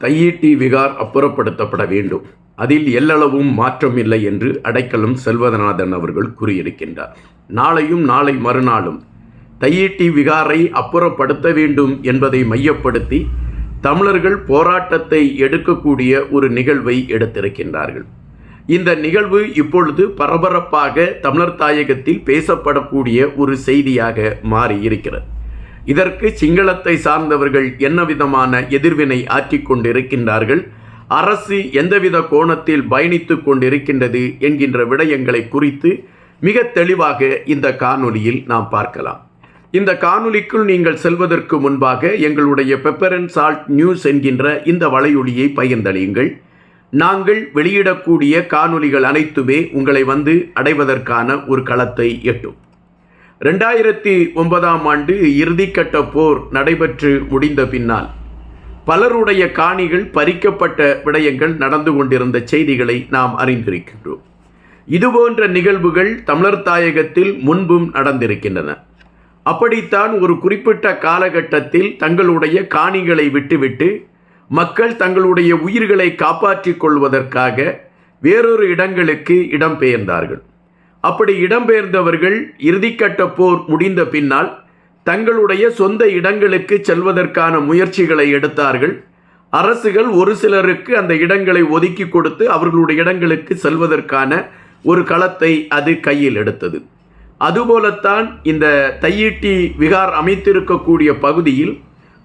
தையீட்டி விகார் அப்புறப்படுத்தப்பட வேண்டும். அதில் எல்லளவும் மாற்றம் இல்லை என்று அடைக்கலம் செல்வதநாதன் அவர்கள் கூறியிருக்கின்றார். நாளையும் நாளை மறுநாளும் தையீட்டி விகாரை அப்புறப்படுத்த வேண்டும் என்பதை மையப்படுத்தி தமிழர்கள் போராட்டத்தை எடுக்கக்கூடிய ஒரு நிகழ்வை எடுத்திருக்கின்றார்கள். இந்த நிகழ்வு இப்பொழுது பரபரப்பாக தமிழர் தாயகத்தில் பேசப்படக்கூடிய ஒரு செய்தியாக மாறி இருக்கிறது இதற்கு சிங்களத்தை சார்ந்தவர்கள் என்ன விதமான எதிர்வினை ஆற்றிக் கொண்டிருக்கின்றார்கள்? அரசு எந்தவித கோணத்தில் பயணித்து கொண்டிருக்கின்றது என்கின்ற விடயங்களை குறித்து மிக தெளிவாக இந்த காணொலியில் நாம் பார்க்கலாம். இந்த காணொலிக்குள் நீங்கள் செல்வதற்கு முன்பாக எங்களுடைய பெப்பர் அண்ட் சால்ட் நியூஸ் என்கின்ற இந்த வலையொலியை பகிர்ந்தளியுங்கள் நாங்கள் வெளியிடக்கூடிய காணொலிகள் அனைத்துமே உங்களை வந்து அடைவதற்கான ஒரு களத்தை எட்டும். ரெண்டாயிரத்தி ஒன்பதாம் ஆண்டு இறுதிக்கட்ட போர் நடைபெற்று முடிந்த பின்னால் பலருடைய காணிகள் பறிக்கப்பட்ட விடயங்கள் நடந்து கொண்டிருந்த செய்திகளை நாம் அறிந்திருக்கின்றோம். இதுபோன்ற நிகழ்வுகள் தமிழர் தாயகத்தில் முன்பும் நடந்திருக்கின்றன. அப்படித்தான் ஒரு குறிப்பிட்ட காலகட்டத்தில் தங்களுடைய காணிகளை விட்டுவிட்டு மக்கள் தங்களுடைய உயிர்களை காப்பாற்றிக் கொள்வதற்காக வேறொரு இடங்களுக்கு இடம்பெயர்ந்தார்கள். அப்படி இடம்பெயர்ந்தவர்கள் இறுதிக்கட்ட போர் முடிந்த பின்னால் தங்களுடைய சொந்த இடங்களுக்கு செல்வதற்கான முயற்சிகளை எடுத்தார்கள். அரசுகள் ஒரு சிலருக்கு அந்த இடங்களை ஒதுக்கி கொடுத்து அவர்களுடைய இடங்களுக்கு செல்வதற்கான ஒரு களத்தை அது கையில் எடுத்தது. அதுபோலத்தான் இந்த தையீட்டி விகார் அமைத்திருக்கக்கூடிய பகுதியில்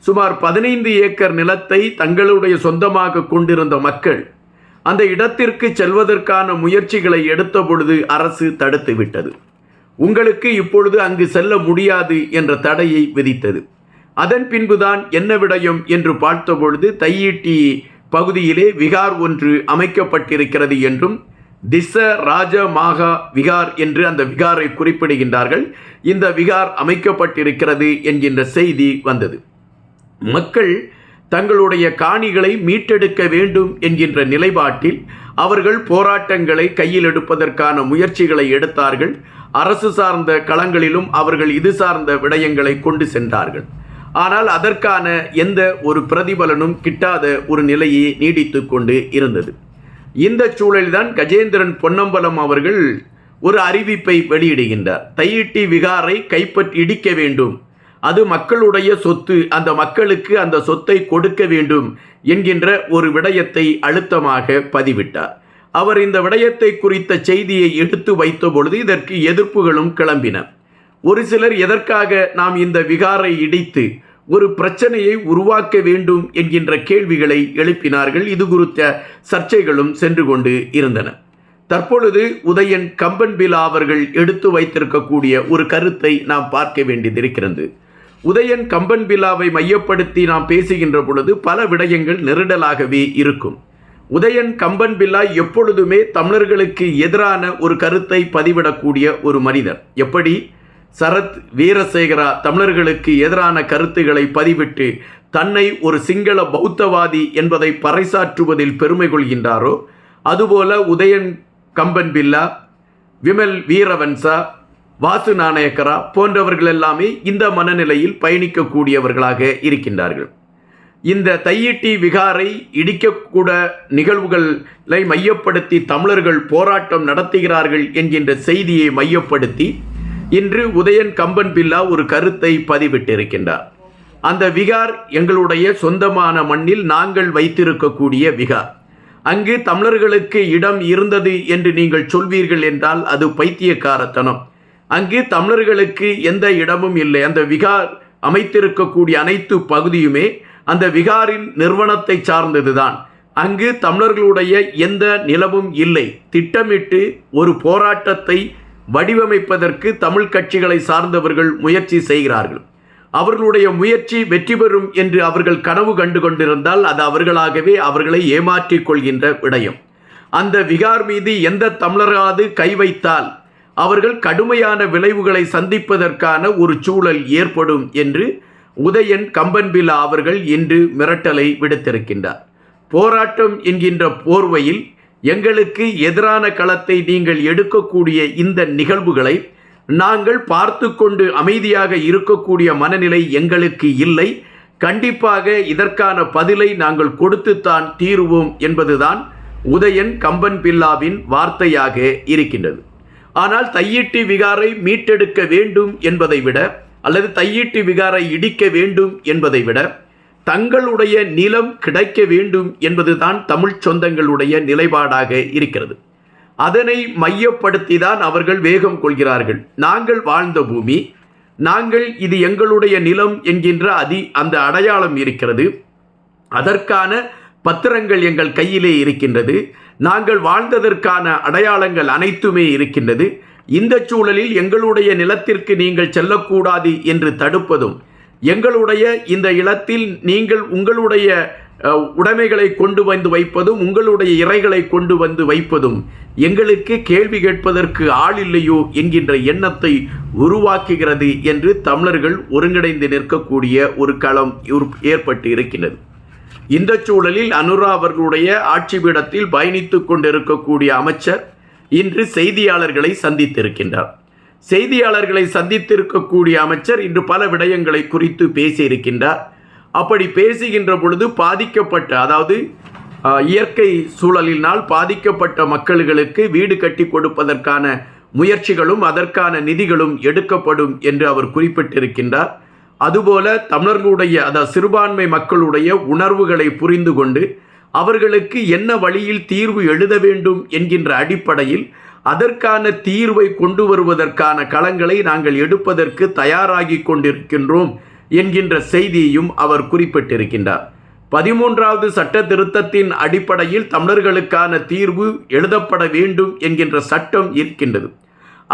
சுமார் பதினைந்து ஏக்கர் நிலத்தை தங்களுடைய சொந்தமாக கொண்டிருந்த மக்கள் அந்த இடத்திற்கு செல்வதற்கான முயற்சிகளை எடுத்த பொழுது அரசு தடுத்துவிட்டது உங்களுக்கு இப்பொழுது அங்கு செல்ல முடியாது என்ற தடையை விதித்தது. அதன் பின்புதான் என்ன விடயம் என்று பார்த்தபொழுது தையீட்டி பகுதியிலே விகார் ஒன்று அமைக்கப்பட்டிருக்கிறது என்றும் திச ராஜ மாகா விகார் என்று அந்த விகாரை குறிப்பிடுகின்றார்கள். இந்த விகார் அமைக்கப்பட்டிருக்கிறது என்கின்ற செய்தி வந்தது. மக்கள் தங்களுடைய காணிகளை மீட்டெடுக்க வேண்டும் என்கின்ற நிலைப்பாட்டில் அவர்கள் போராட்டங்களை கையில் எடுப்பதற்கான முயற்சிகளை எடுத்தார்கள். அரசு சார்ந்த களங்களிலும் அவர்கள் இது சார்ந்த விடயங்களை கொண்டு சென்றார்கள். ஆனால் அதற்கான எந்த ஒரு பிரதிபலனும் கிட்டாத ஒரு நிலையே நீடித்து கொண்டு இருந்தது. இந்த சூழலில்தான் கஜேந்திரன் பொன்னம்பலம் அவர்கள் ஒரு அறிவிப்பை வெளியிடுகின்றார். தையிட்டி விகாரை கைப்பற்றி இடிக்க வேண்டும். அது மக்களுடைய சொத்து அந்த மக்களுக்கு அந்த சொத்தை கொடுக்க வேண்டும் என்கின்ற ஒரு விடயத்தை அழுத்தமாக பதிவிட்டார். அவர் இந்த விடயத்தை குறித்த செய்தியை எடுத்து வைத்த பொழுது இதற்கு எதிர்ப்புகளும் கிளம்பின. ஒரு சிலர் எதற்காக நாம் இந்த விகாரை இடித்து ஒரு பிரச்சனையை உருவாக்க வேண்டும் என்கின்ற கேள்விகளை எழுப்பினார்கள். இது குறித்த சர்ச்சைகளும் சென்று கொண்டு இருந்தன. தற்பொழுது உதயன் கம்பன் பிலா அவர்கள் எடுத்து வைத்திருக்கக்கூடிய ஒரு கருத்தை நாம் பார்க்க வேண்டியதிருக்கிறது உதயன் கம்பன் பிலாவை மையப்படுத்தி நாம் பேசுகின்ற பொழுது பல விடயங்கள் நெருடலாகவே இருக்கும். உதயன் கம்பன் பில்லா எப்பொழுதுமே தமிழர்களுக்கு எதிரான ஒரு கருத்தை பதிவிடக்கூடிய ஒரு மனிதர். எப்படி? சரத் வீரசேகரா தமிழர்களுக்கு எதிரான கருத்துக்களை பதிவிட்டு தன்னை ஒரு சிங்கள பௌத்தவாதி என்பதை பறைசாற்றுவதில் பெருமை கொள்கின்றாரோ? அதுபோல உதயன் கம்பன் பில்லா விமல் வீரவன்சா வாசு நாணயக்கரா போன்றவர்கள் எல்லாமே இந்த மனநிலையில் பயணிக்கக்கூடியவர்களாக இருக்கின்றார்கள். இந்த தையிட்டி விகாரை இடிக்கக்கூட நிகழ்வுகளை மையப்படுத்தி தமிழர்கள் போராட்டம் நடத்துகிறார்கள் என்கின்ற செய்தியை மையப்படுத்தி இன்று உதயன் கம்பன் பில்லா ஒரு கருத்தை பதிவிட்டிருக்கின்றார். அந்த விகார் எங்களுடைய சொந்தமான மண்ணில் நாங்கள் வைத்திருக்கக்கூடிய விகார். அங்கு தமிழர்களுக்கு இடம் இருந்தது என்று நீங்கள் சொல்வீர்கள் என்றால் அது பைத்தியக்காரத்தனம். அங்கு தமிழர்களுக்கு எந்த இடமும் இல்லை. அந்த விகார் அமைத்திருக்கக்கூடிய அனைத்து பகுதியுமே அந்த விகாரின் நிறுவனத்தை சார்ந்ததுதான். அங்கு தமிழர்களுடைய எந்த நிலவும் இல்லை. திட்டமிட்டு ஒரு போராட்டத்தை வடிவமைப்பதற்கு தமிழ் கட்சிகளை சார்ந்தவர்கள் முயற்சி செய்கிறார்கள். அவர்களுடைய முயற்சி வெற்றி பெறும் என்று அவர்கள் கனவு கண்டு கொண்டிருந்தால் அது அவர்களாகவே அவர்களை ஏமாற்றிக் கொள்கின்ற விடயம். அந்த விகார் மீது எந்த தமிழராது கை வைத்தால் அவர்கள் கடுமையான விளைவுகளை சந்திப்பதற்கான ஒரு சூழல் ஏற்படும் என்று உதயன் கம்பன்பிலா அவர்கள் இன்று மிரட்டலை விடுத்திருக்கின்றார். போராட்டம் என்கின்ற போர்வையில் எங்களுக்கு எதிரான களத்தை நீங்கள் எடுக்கக்கூடிய இந்த நிகழ்வுகளை நாங்கள் பார்த்து கொண்டு அமைதியாக இருக்கக்கூடிய மனநிலை எங்களுக்கு இல்லை. கண்டிப்பாக இதற்கான பதிலை நாங்கள் கொடுத்துத்தான் தீருவோம் என்பதுதான் உதயன் கம்பன் பில்லாவின் வார்த்தையாக இருக்கின்றது. ஆனால் தையீட்டு விகாரை மீட்டெடுக்க வேண்டும் என்பதை விட அல்லது தையீட்டு விகாரை இடிக்க வேண்டும் என்பதை விட தங்களுடைய நிலம் கிடைக்க வேண்டும் என்பதுதான் தமிழ்ச் சொந்தங்களுடைய நிலைப்பாடாக இருக்கிறது. அதனை மையப்படுத்தி தான் அவர்கள் வேகம் கொள்கிறார்கள். நாங்கள் வாழ்ந்த பூமி நாங்கள் இது எங்களுடைய நிலம் என்கின்ற அதி அந்த அடையாளம் இருக்கிறது. அதற்கான பத்திரங்கள் எங்கள் கையிலே இருக்கின்றது. நாங்கள் வாழ்ந்ததற்கான அடையாளங்கள் அனைத்துமே இருக்கின்றது. இந்த சூழலில் எங்களுடைய நிலத்திற்கு நீங்கள் செல்லக்கூடாது என்று தடுப்பதும் எங்களுடைய இந்த இடத்தில் நீங்கள் உங்களுடைய உடைமைகளை கொண்டு வந்து வைப்பதும் உங்களுடைய இறைகளை கொண்டு வந்து வைப்பதும் எங்களுக்கு கேள்வி கேட்பதற்கு ஆள் இல்லையோ என்கின்ற எண்ணத்தை உருவாக்குகிறது என்று தமிழர்கள் ஒருங்கிணைந்து நிற்கக்கூடிய ஒரு களம் ஏற்பட்டு இருக்கின்றது. இந்த சூழலில் அனுரா அவர்களுடைய ஆட்சி பீடத்தில் பயணித்து கொண்டிருக்கக்கூடிய அமைச்சர் இன்று செய்தியாளர்களை சந்தித்திருக்கின்றார். செய்தியாளர்களை சந்தித்திருக்கக்கூடிய அமைச்சர் இன்று பல விடயங்களை குறித்து பேசியிருக்கின்றார். அப்படி பேசுகின்ற பொழுது பாதிக்கப்பட்ட அதாவது இயற்கை சூழலினால் பாதிக்கப்பட்ட மக்களுக்கு வீடு கட்டி கொடுப்பதற்கான முயற்சிகளும் அதற்கான நிதிகளும் எடுக்கப்படும் என்று அவர் குறிப்பிட்டிருக்கின்றார். அதுபோல தமிழர்களுடைய அதாவது சிறுபான்மை மக்களுடைய உணர்வுகளை புரிந்து கொண்டு அவர்களுக்கு என்ன வழியில் தீர்வு எழுத வேண்டும் என்கின்ற அடிப்படையில் அதற்கான தீர்வை கொண்டு வருவதற்கான களங்களை நாங்கள் எடுப்பதற்கு தயாராகி கொண்டிருக்கின்றோம் என்கின்ற செய்தியையும் அவர் குறிப்பிட்டிருக்கின்றார். பதிமூன்றாவது சட்ட திருத்தத்தின் அடிப்படையில் தமிழர்களுக்கான தீர்வு எழுதப்பட வேண்டும் என்கின்ற சட்டம் இருக்கின்றது.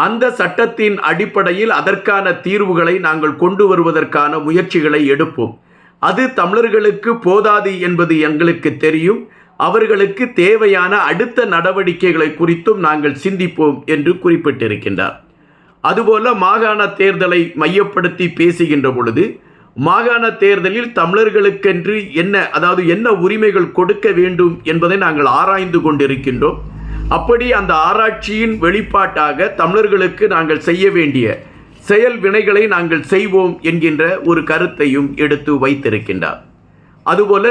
அந்த சட்டத்தின் அடிப்படையில் அதற்கான தீர்வுகளை நாங்கள் கொண்டு வருவதற்கான முயற்சிகளை எடுப்போம். அது தமிழர்களுக்கு போதாது என்பது எங்களுக்கு தெரியும். அவர்களுக்கு தேவையான அடுத்த நடவடிக்கைகளை குறித்தும் நாங்கள் சிந்திப்போம் என்று குறிப்பிட்டிருக்கின்றார். அதுபோல மாகாண தேர்தலை மையப்படுத்தி பேசுகின்ற பொழுது மாகாண தேர்தலில் தமிழர்களுக்கென்று என்ன அதாவது என்ன உரிமைகள் கொடுக்க வேண்டும் என்பதை நாங்கள் ஆராய்ந்து கொண்டிருக்கின்றோம். அப்படி அந்த ஆராய்ச்சியின் வெளிப்பாட்டாக தமிழர்களுக்கு நாங்கள் செய்ய வேண்டிய செயல் வினைகளை நாங்கள் செய்வோம் என்கின்ற ஒரு கருத்தையும் எடுத்து வைத்திருக்கின்றார். அதுபோல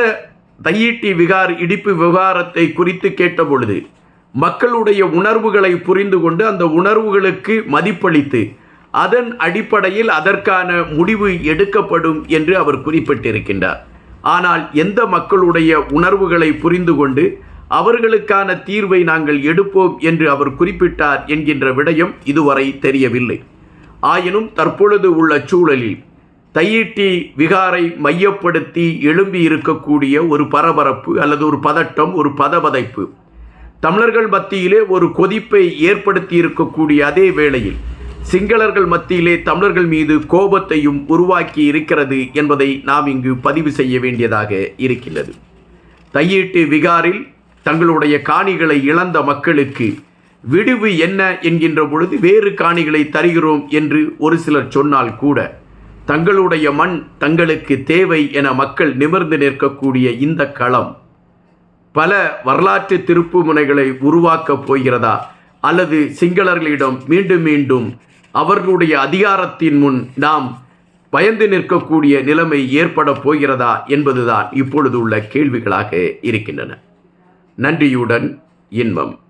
தையீட்டி விகார் இடிப்பு விவகாரத்தை குறித்து கேட்டபொழுது மக்களுடைய உணர்வுகளை புரிந்து கொண்டு அந்த உணர்வுகளுக்கு மதிப்பளித்து அதன் அடிப்படையில் அதற்கான முடிவு எடுக்கப்படும் என்று அவர் குறிப்பிட்டிருக்கின்றார். ஆனால் எந்த மக்களுடைய உணர்வுகளை புரிந்து கொண்டு அவர்களுக்கான தீர்வை நாங்கள் எடுப்போம் என்று அவர் குறிப்பிட்டார் என்கின்ற விடயம் இதுவரை தெரியவில்லை. ஆயினும் தற்பொழுது உள்ள சூழலில் தையிட்டி விகாரை மையப்படுத்தி எழும்பி இருக்கக்கூடிய ஒரு பரபரப்பு அல்லது ஒரு பதட்டம் ஒரு பதபதைப்பு தமிழர்கள் மத்தியிலே ஒரு கொதிப்பை ஏற்படுத்தி இருக்கக்கூடிய அதே வேளையில் சிங்களர்கள் மத்தியிலே தமிழர்கள் மீது கோபத்தையும் உருவாக்கி இருக்கிறது என்பதை நாம் இங்கு பதிவு செய்ய வேண்டியதாக இருக்கின்றது. தையீட்டு விகாரில் தங்களுடைய காணிகளை இழந்த மக்களுக்கு விடுவு என்ன என்கின்ற பொழுது வேறு காணிகளை தருகிறோம் என்று ஒரு சிலர் சொன்னால் கூட தங்களுடைய மண் தங்களுக்கு தேவை என மக்கள் நிமிர்ந்து நிற்கக்கூடிய இந்த களம் பல வரலாற்று திருப்பு முனைகளை உருவாக்கப் போகிறதா? அல்லது சிங்களர்களிடம் மீண்டும் மீண்டும் அவர்களுடைய அதிகாரத்தின் முன் நாம் பயந்து நிற்கக்கூடிய நிலைமை ஏற்பட போகிறதா என்பதுதான் இப்பொழுது உள்ள கேள்விகளாக இருக்கின்றன. நன்றியுடன் இன்பம்.